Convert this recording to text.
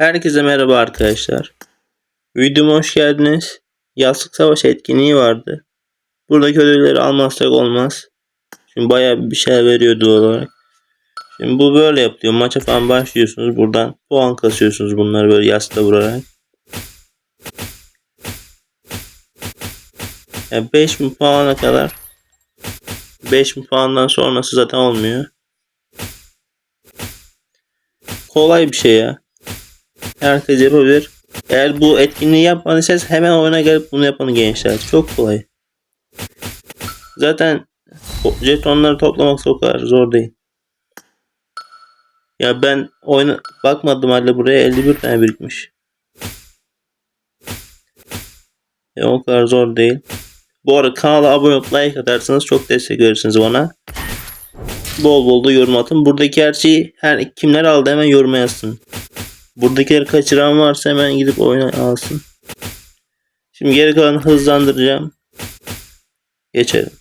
Herkese merhaba arkadaşlar. Videoma hoş geldiniz. Yastık Savaş etkinliği vardı. Buradaki ödülleri almazsak olmaz. Şimdi bayağı bir şey veriyor doğal olarak. Şimdi bu böyle yapılıyor. Maça falan başlıyorsunuz. Buradan puan kasıyorsunuz bunları böyle yastığa vurarak. Yani 5000 puana kadar 5000 puandan sonrası zaten olmuyor. Kolay bir şey ya. Herkes yapabilir. Eğer bu etkinliği yapmadıysanız hemen oyuna gelip bunu yapın gençler. Çok kolay. Zaten jetonları toplamak o kadar zor değil. Ya ben oyuna bakmadım halde buraya 51 tane birikmiş. Ya o kadar zor değil. Bu arada kanala abone olup like atarsanız çok destek verirsiniz bana. Bol bol da yorum atın. Buradaki her şeyi her kimler aldı hemen yoruma yazsın. Buradakileri kaçıran varsa hemen gidip oyuna alsın. Şimdi geri kalanı hızlandıracağım. Geçelim.